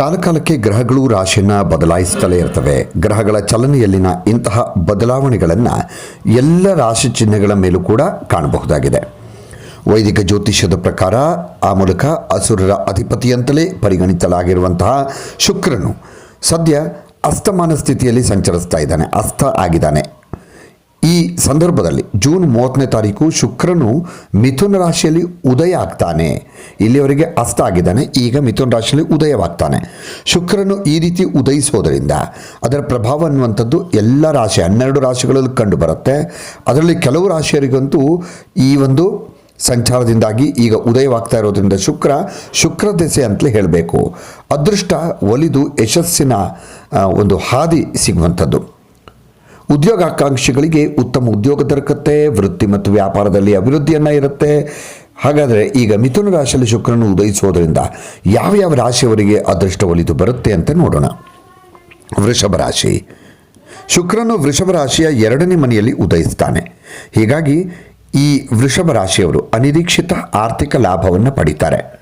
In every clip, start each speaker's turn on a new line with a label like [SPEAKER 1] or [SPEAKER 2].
[SPEAKER 1] ಕಾಲಕಾಲಕ್ಕೆ ಗ್ರಹಗಳು ರಾಶಿಯನ್ನು ಬದಲಾಯಿಸುತ್ತಲೇ ಇರ್ತವೆ ಗ್ರಹಗಳ ಚಲನೆಯಲ್ಲಿನ ಇಂತಹ ಬದಲಾವಣೆಗಳನ್ನು ಎಲ್ಲ ರಾಶಿ ಚಿಹ್ನೆಗಳ ಮೇಲೂ ಕೂಡ ಕಾಣಬಹುದಾಗಿದೆ. ವೈದಿಕ ಜ್ಯೋತಿಷ್ಯದ ಪ್ರಕಾರ ಆ ಮೂಲಕ ಅಸುರರ ಅಧಿಪತಿಯಂತಲೇ ಪರಿಗಣಿಸಲಾಗಿರುವಂತಹ ಶುಕ್ರನು ಸದ್ಯ ಅಸ್ತಮಾನ ಸ್ಥಿತಿಯಲ್ಲಿ ಸಂಚರಿಸ್ತಾ ಇದ್ದಾನೆ. ಅಸ್ತ ಆಗಿದ್ದಾನೆ. ಈ ಸಂದರ್ಭದಲ್ಲಿ ಜೂನ್ ಮೂವತ್ತನೇ ತಾರೀಕು ಶುಕ್ರನು ಮಿಥುನ ರಾಶಿಯಲ್ಲಿ ಉದಯ ಆಗ್ತಾನೆ ಇಲ್ಲಿವರೆಗೆ ಅಸ್ತ ಆಗಿದ್ದಾನೆ, ಈಗ ಮಿಥುನ ರಾಶಿಯಲ್ಲಿ ಉದಯವಾಗ್ತಾನೆ. ಶುಕ್ರನು ಈ ರೀತಿ ಉದಯಿಸೋದರಿಂದ ಅದರ ಪ್ರಭಾವ ಅನ್ನುವಂಥದ್ದು ಎಲ್ಲ ರಾಶಿ, ಹನ್ನೆರಡು ರಾಶಿಗಳಲ್ಲಿ ಕಂಡು ಬರುತ್ತೆ ಅದರಲ್ಲಿ ಕೆಲವು ರಾಶಿಯರಿಗಂತೂ ಈ ಒಂದು ಸಂಚಾರದಿಂದಾಗಿ ಈಗ ಉದಯವಾಗ್ತಾ ಇರೋದ್ರಿಂದ ಶುಕ್ರ ಶುಕ್ರ ದೆಸೆ ಅಂತಲೇ ಹೇಳಬೇಕು. ಅದೃಷ್ಟ ಒಲಿದು ಯಶಸ್ಸಿನ ಒಂದು ಹಾದಿ ಸಿಗುವಂಥದ್ದು. ಉದ್ಯೋಗಾಕಾಂಕ್ಷಿಗಳಿಗೆ ಉತ್ತಮ ಉದ್ಯೋಗ ದೊರಕುತ್ತೆ, ವೃತ್ತಿ ಮತ್ತು ವ್ಯಾಪಾರದಲ್ಲಿ ಅಭಿವೃದ್ಧಿಯನ್ನು ಇರುತ್ತೆ. ಹಾಗಾದರೆ ಈಗ ಮಿಥುನ ರಾಶಿಯಲ್ಲಿ ಶುಕ್ರನು ಉದಯಿಸೋದರಿಂದ ಯಾವ ಯಾವ ರಾಶಿಯವರಿಗೆ ಅದೃಷ್ಟ ಒಲಿದು ಬರುತ್ತೆ ಅಂತ ನೋಡೋಣ. ವೃಷಭ ರಾಶಿ. ಶುಕ್ರನು ವೃಷಭ ರಾಶಿಯ ಎರಡನೇ ಮನೆಯಲ್ಲಿ ಉದಯಿಸ್ತಾನೆ. ಹೀಗಾಗಿ ಈ ವೃಷಭ ರಾಶಿಯವರು ಅನಿರೀಕ್ಷಿತ ಆರ್ಥಿಕ ಲಾಭವನ್ನು ಪಡೀತಾರೆ.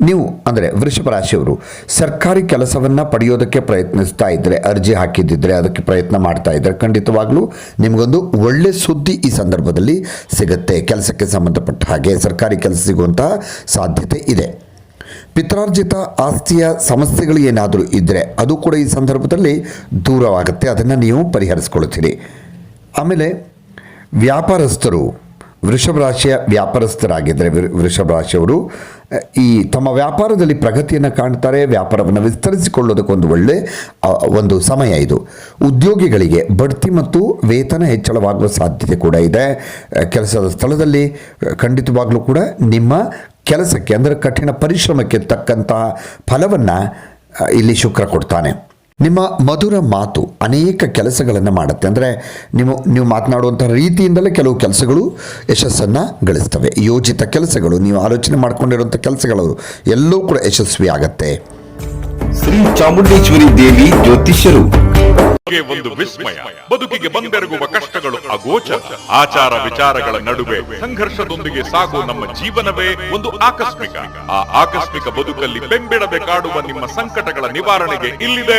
[SPEAKER 1] ನೀವು, ಅಂದರೆ ವೃಷಭ ರಾಶಿಯವರು, ಸರ್ಕಾರಿ ಕೆಲಸವನ್ನು ಪಡೆಯೋದಕ್ಕೆ ಪ್ರಯತ್ನಿಸ್ತಾ ಇದ್ದರೆ ಅರ್ಜಿ ಹಾಕಿದ್ದಿದ್ರೆ ಅದಕ್ಕೆ ಪ್ರಯತ್ನ ಮಾಡ್ತಾ ಇದ್ದರೆ ಖಂಡಿತವಾಗ್ಲೂ ನಿಮಗೊಂದು ಒಳ್ಳೆ ಸುದ್ದಿ ಈ ಸಂದರ್ಭದಲ್ಲಿ ಸಿಗುತ್ತೆ. ಕೆಲಸಕ್ಕೆ ಸಂಬಂಧಪಟ್ಟ ಹಾಗೆ ಸರ್ಕಾರಿ ಕೆಲಸ ಸಿಗುವಂತಹ ಸಾಧ್ಯತೆ ಇದೆ. ಪಿತ್ರಾರ್ಜಿತ ಆಸ್ತಿಯ ಸಮಸ್ಯೆಗಳು ಏನಾದರೂ ಇದ್ದರೆ ಅದು ಕೂಡ ಈ ಸಂದರ್ಭದಲ್ಲಿ ದೂರವಾಗುತ್ತೆ. ಅದನ್ನು ನೀವು ಪರಿಹರಿಸ್ಕೊಳ್ತೀರಿ. ಆಮೇಲೆ ವ್ಯಾಪಾರಸ್ಥರು ವೃಷಭ ರಾಶಿಯ ವ್ಯಾಪಾರಸ್ಥರಾಗಿದ್ದರೆ ವೃಷಭ ರಾಶಿಯವರು ಈ ತಮ್ಮ ವ್ಯಾಪಾರದಲ್ಲಿ ಪ್ರಗತಿಯನ್ನು ಕಾಣ್ತಾರೆ, ವ್ಯಾಪಾರವನ್ನು ವಿಸ್ತರಿಸಿಕೊಳ್ಳೋದಕ್ಕೊಂದು ಒಳ್ಳೆ ಒಂದು ಸಮಯ ಇದು. ಉದ್ಯೋಗಿಗಳಿಗೆ ಬಡ್ತಿ ಮತ್ತು ವೇತನ ಹೆಚ್ಚಳವಾಗುವ ಸಾಧ್ಯತೆ ಕೂಡ ಇದೆ. ಕೆಲಸದ ಸ್ಥಳದಲ್ಲಿ ಖಂಡಿತವಾಗಲೂ ಕೂಡ ನಿಮ್ಮ ಕೆಲಸಕ್ಕೆ, ಅಂದರೆ ಕಠಿಣ ಪರಿಶ್ರಮಕ್ಕೆ ತಕ್ಕಂತಹ ಫಲವನ್ನು ಇಲ್ಲಿ ಶುಕ್ರ ಕೊಡ್ತಾನೆ. ನಿಮ್ಮ ಮಧುರ ಮಾತು ಅನೇಕ ಕೆಲಸಗಳನ್ನು ಮಾಡುತ್ತೆ. ಅಂದರೆ ನೀವು ನೀವು ಮಾತನಾಡುವಂಥ ರೀತಿಯಿಂದಲೇ ಕೆಲವು ಕೆಲಸಗಳು ಯಶಸ್ಸನ್ನು ಗಳಿಸ್ತವೆ. ಯೋಜಿತ ಕೆಲಸಗಳು ನೀವು ಆಲೋಚನೆ ಮಾಡಿಕೊಂಡಿರುವಂಥ ಕೆಲಸಗಳು ಎಲ್ಲವೂ ಕೂಡ ಯಶಸ್ವಿ ಆಗತ್ತೆ.
[SPEAKER 2] ಶ್ರೀ ಚಾಮುಂಡೇಶ್ವರಿ ದೇವಿ ಜ್ಯೋತಿಷ್ಯರು.
[SPEAKER 3] ಒಂದು ವಿಸ್ಮಯ ಬದುಕಿಗೆ ಬಂದೆರಗುವ ಕಷ್ಟಗಳು ಅಗೋಚರ. ಆಚಾರ ವಿಚಾರಗಳ ನಡುವೆ ಸಂಘರ್ಷದೊಂದಿಗೆ ಸಾಗುವ ನಮ್ಮ ಜೀವನವೇ ಒಂದು ಆಕಸ್ಮಿಕ. ಆ ಆಕಸ್ಮಿಕ ಬದುಕಲ್ಲಿ ಬೆಂಬಿಡದೆ ಕಾಡುವ ನಿಮ್ಮ ಸಂಕಟಗಳ ನಿವಾರಣೆಗೆ ಇಲ್ಲಿದೆ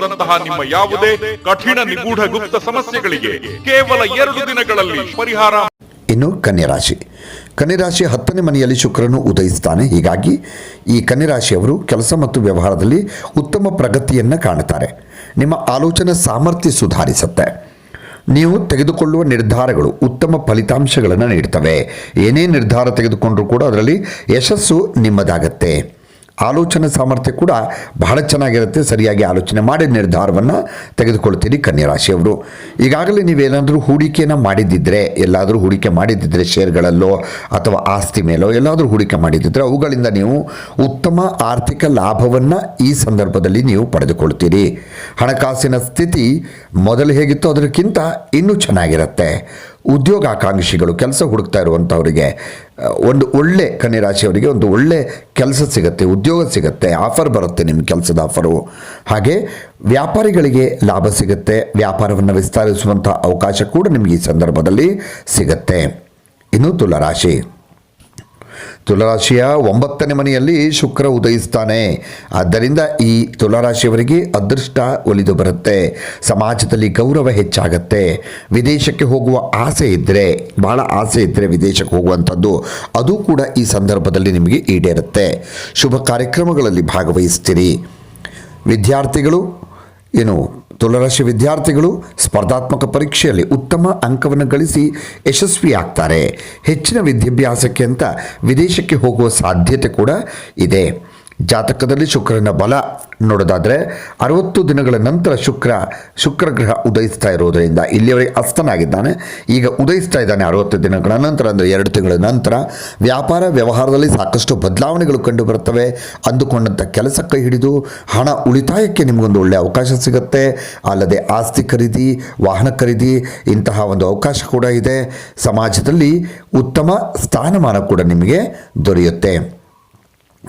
[SPEAKER 3] ನಿಮ್ಮ ಯಾವುದೇ ಕಠಿಣ ನಿಗೂಢ ಗುಪ್ತ ಸಮಸ್ಯೆಗಳಿಗೆ ಕೇವಲ ಎರಡು ದಿನಗಳಲ್ಲಿ ಪರಿಹಾರ
[SPEAKER 1] ಇನ್ನು ಕನ್ಯರಾಶಿ. ಕನ್ಯರಾಶಿ ಹತ್ತನೇ ಮನೆಯಲ್ಲಿ ಶುಕ್ರನು ಉದಯಿಸುತ್ತಾನೆ ಹೀಗಾಗಿ ಈ ಕನ್ಯರಾಶಿಯವರು ಕೆಲಸ ಮತ್ತು ವ್ಯವಹಾರದಲ್ಲಿ ಉತ್ತಮ ಪ್ರಗತಿಯನ್ನು ಕಾಣುತ್ತಾರೆ. ನಿಮ್ಮ ಆಲೋಚನಾ ಸಾಮರ್ಥ್ಯ ಸುಧಾರಿಸುತ್ತೆ. ನೀವು ತೆಗೆದುಕೊಳ್ಳುವ ನಿರ್ಧಾರಗಳು ಉತ್ತಮ ಫಲಿತಾಂಶಗಳನ್ನು ನೀಡ್ತವೆ. ಏನೇ ನಿರ್ಧಾರ ತೆಗೆದುಕೊಂಡರೂ ಕೂಡ ಅದರಲ್ಲಿ ಯಶಸ್ಸು ನಿಮ್ಮದಾಗತ್ತೆ. ಆಲೋಚನೆ ಸಾಮರ್ಥ್ಯ ಕೂಡ ಬಹಳ ಚೆನ್ನಾಗಿರುತ್ತೆ. ಸರಿಯಾಗಿ ಆಲೋಚನೆ ಮಾಡಿ ನಿರ್ಧಾರವನ್ನು ತೆಗೆದುಕೊಳ್ತೀರಿ ಕನ್ಯಾ ರಾಶಿಯವರು ಈಗಾಗಲೇ ನೀವೇನಾದರೂ ಹೂಡಿಕೆಯನ್ನು ಮಾಡಿದ್ದಿದ್ರೆ, ಎಲ್ಲಾದರೂ ಹೂಡಿಕೆ ಮಾಡಿದ್ದಿದ್ರೆ ಶೇರ್ಗಳಲ್ಲೋ ಅಥವಾ ಆಸ್ತಿ ಮೇಲೋ ಎಲ್ಲಾದರೂ ಹೂಡಿಕೆ ಮಾಡಿದ್ದಿದ್ರೆ ಅವುಗಳಿಂದ ನೀವು ಉತ್ತಮ ಆರ್ಥಿಕ ಲಾಭವನ್ನು ಈ ಸಂದರ್ಭದಲ್ಲಿ ನೀವು ಪಡೆದುಕೊಳ್ತೀರಿ. ಹಣಕಾಸಿನ ಸ್ಥಿತಿ ಮೊದಲು ಹೇಗಿತ್ತು ಅದಕ್ಕಿಂತ ಇನ್ನೂ ಚೆನ್ನಾಗಿರುತ್ತೆ. ಉದ್ಯೋಗಾಕಾಂಕ್ಷಿಗಳು ಕೆಲಸ ಹುಡುಕ್ತಾ ಇರುವಂಥವರಿಗೆ ಒಂದು ಒಳ್ಳೆ ಕನ್ಯರಾಶಿಯವರಿಗೆ ಒಂದು ಒಳ್ಳೆ ಕೆಲಸ ಸಿಗುತ್ತೆ, ಉದ್ಯೋಗ ಸಿಗುತ್ತೆ, ಆಫರ್ ಬರುತ್ತೆ ನಿಮ್ಮ ಕೆಲಸದ ಆಫರು. ಹಾಗೆ ವ್ಯಾಪಾರಿಗಳಿಗೆ ಲಾಭ ಸಿಗುತ್ತೆ, ವ್ಯಾಪಾರವನ್ನು ವಿಸ್ತರಿಸುವಂಥ ಅವಕಾಶ ಕೂಡ ನಿಮಗೆ ಈ ಸಂದರ್ಭದಲ್ಲಿ ಸಿಗುತ್ತೆ. ಇನ್ನು ತುಲಾರಾಶಿ. ತುಲಾರಾಶಿಯ ಒಂಬತ್ತನೇ ಮನೆಯಲ್ಲಿ ಶುಕ್ರ ಉದಯಿಸ್ತಾನೆ. ಆದ್ದರಿಂದ ಈ ತುಲರಾಶಿಯವರಿಗೆ ಅದೃಷ್ಟ ಒಲಿದು ಬರುತ್ತೆ. ಸಮಾಜದಲ್ಲಿ ಗೌರವ ಹೆಚ್ಚಾಗತ್ತೆ. ವಿದೇಶಕ್ಕೆ ಹೋಗುವ ಆಸೆ ಇದ್ದರೆ ಭಾಳ ಆಸೆ ಇದ್ದರೆ ವಿದೇಶಕ್ಕೆ ಹೋಗುವಂಥದ್ದು, ಅದು ಕೂಡ ಈ ಸಂದರ್ಭದಲ್ಲಿ ನಿಮಗೆ ಈಡೇರುತ್ತೆ. ಶುಭ ಕಾರ್ಯಕ್ರಮಗಳಲ್ಲಿ ಭಾಗವಹಿಸ್ತೀರಿ. ವಿದ್ಯಾರ್ಥಿಗಳು, ಏನು ತುಲಾರಾಶಿ ವಿದ್ಯಾರ್ಥಿಗಳು ಸ್ಪರ್ಧಾತ್ಮಕ ಪರೀಕ್ಷೆಯಲ್ಲಿ ಉತ್ತಮ ಅಂಕವನ್ನು ಗಳಿಸಿ ಯಶಸ್ವಿಯಾಗ್ತಾರೆ. ಹೆಚ್ಚಿನ ವಿದ್ಯಾಭ್ಯಾಸಕ್ಕೆ ಅಂತ ವಿದೇಶಕ್ಕೆ ಹೋಗುವ ಸಾಧ್ಯತೆ ಕೂಡ ಇದೆ. ಜಾತಕದಲ್ಲಿ ಶುಕ್ರನ ಬಲ ನೋಡೋದಾದರೆ ಅರವತ್ತು ದಿನಗಳ ನಂತರ ಶುಕ್ರ ಶುಕ್ರ ಗ್ರಹ ಉದಯಿಸ್ತಾ ಇರೋದರಿಂದ ಇಲ್ಲಿಯವರೆಗೆ ಅಸ್ತನಾಗಿದ್ದಾನೆ. ಈಗ ಉದಯಿಸ್ತಾ ಇದ್ದಾನೆ ಅರವತ್ತು ದಿನಗಳ ನಂತರ, ಅಂದರೆ ಎರಡು ತಿಂಗಳ ನಂತರ. ವ್ಯಾಪಾರ ವ್ಯವಹಾರದಲ್ಲಿ ಸಾಕಷ್ಟು ಬದಲಾವಣೆಗಳು ಕಂಡು ಬರುತ್ತವೆ. ಅಂದುಕೊಂಡಂಥ ಕೆಲಸ ಕೈ ಹಿಡಿದು ಹಣ ಉಳಿತಾಯಕ್ಕೆ ನಿಮಗೊಂದು ಒಳ್ಳೆಯ ಅವಕಾಶ ಸಿಗುತ್ತೆ. ಅಲ್ಲದೆ ಆಸ್ತಿ ಖರೀದಿ, ವಾಹನ ಖರೀದಿ ಇಂತಹ ಒಂದು ಅವಕಾಶ ಕೂಡ ಇದೆ. ಸಮಾಜದಲ್ಲಿ ಉತ್ತಮ ಸ್ಥಾನಮಾನ ಕೂಡ ನಿಮಗೆ ದೊರೆಯುತ್ತೆ.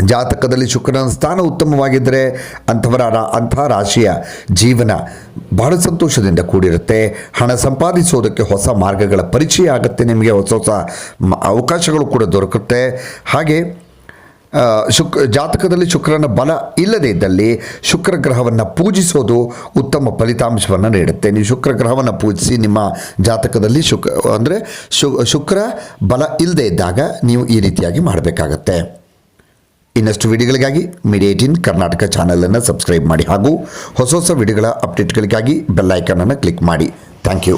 [SPEAKER 1] ಜಾತಕದಲ್ಲಿ ಶುಕ್ರನ ಸ್ಥಾನ ಉತ್ತಮವಾಗಿದ್ದರೆ ಅಂಥವರ ರಾ- ಅಂಥ ರಾಶಿಯ ಜೀವನ ಬಹಳ ಸಂತೋಷದಿಂದ ಕೂಡಿರುತ್ತೆ. ಹಣ ಸಂಪಾದಿಸೋದಕ್ಕೆ ಹೊಸ ಮಾರ್ಗಗಳ ಪರಿಚಯ ಆಗುತ್ತೆ. ನಿಮಗೆ ಹೊಸ ಹೊಸ ಅವಕಾಶಗಳು ಕೂಡ ದೊರಕುತ್ತೆ. ಹಾಗೆ ಶುಕ್ ಜಾತಕದಲ್ಲಿ ಶುಕ್ರನ ಬಲ ಇಲ್ಲದೇ ಇದ್ದಲ್ಲಿ ಶುಕ್ರ ಗ್ರಹವನ್ನು ಪೂಜಿಸೋದು ಉತ್ತಮ ಫಲಿತಾಂಶವನ್ನು ನೀಡುತ್ತೆ. ನೀವು ಶುಕ್ರ ಗ್ರಹವನ್ನು ಪೂಜಿಸಿ ನಿಮ್ಮ ಜಾತಕದಲ್ಲಿ ಶುಕ್ ಅಂದರೆ ಶುಕ್ರ ಬಲ ಇಲ್ಲದೇ ಇದ್ದಾಗ ನೀವು ಈ ರೀತಿಯಾಗಿ ಮಾಡಬೇಕಾಗತ್ತೆ. ಇನ್ನಷ್ಟು ವಿಡಿಯೋಗಳಿಗಾಗಿ ಮೀಡಿಯಾ ಏಟೀನ್ ಕರ್ನಾಟಕ ಚಾನಲನ್ನು ಸಬ್ಸ್ಕ್ರೈಬ್ ಮಾಡಿ ಹಾಗೂ ಹೊಸ ಹೊಸ ವಿಡಿಯೋಗಳ ಅಪ್ಡೇಟ್ಗಳಿಗಾಗಿ ಬೆಲ್ ಐಕನನ್ನು ಕ್ಲಿಕ್ ಮಾಡಿ. Thank you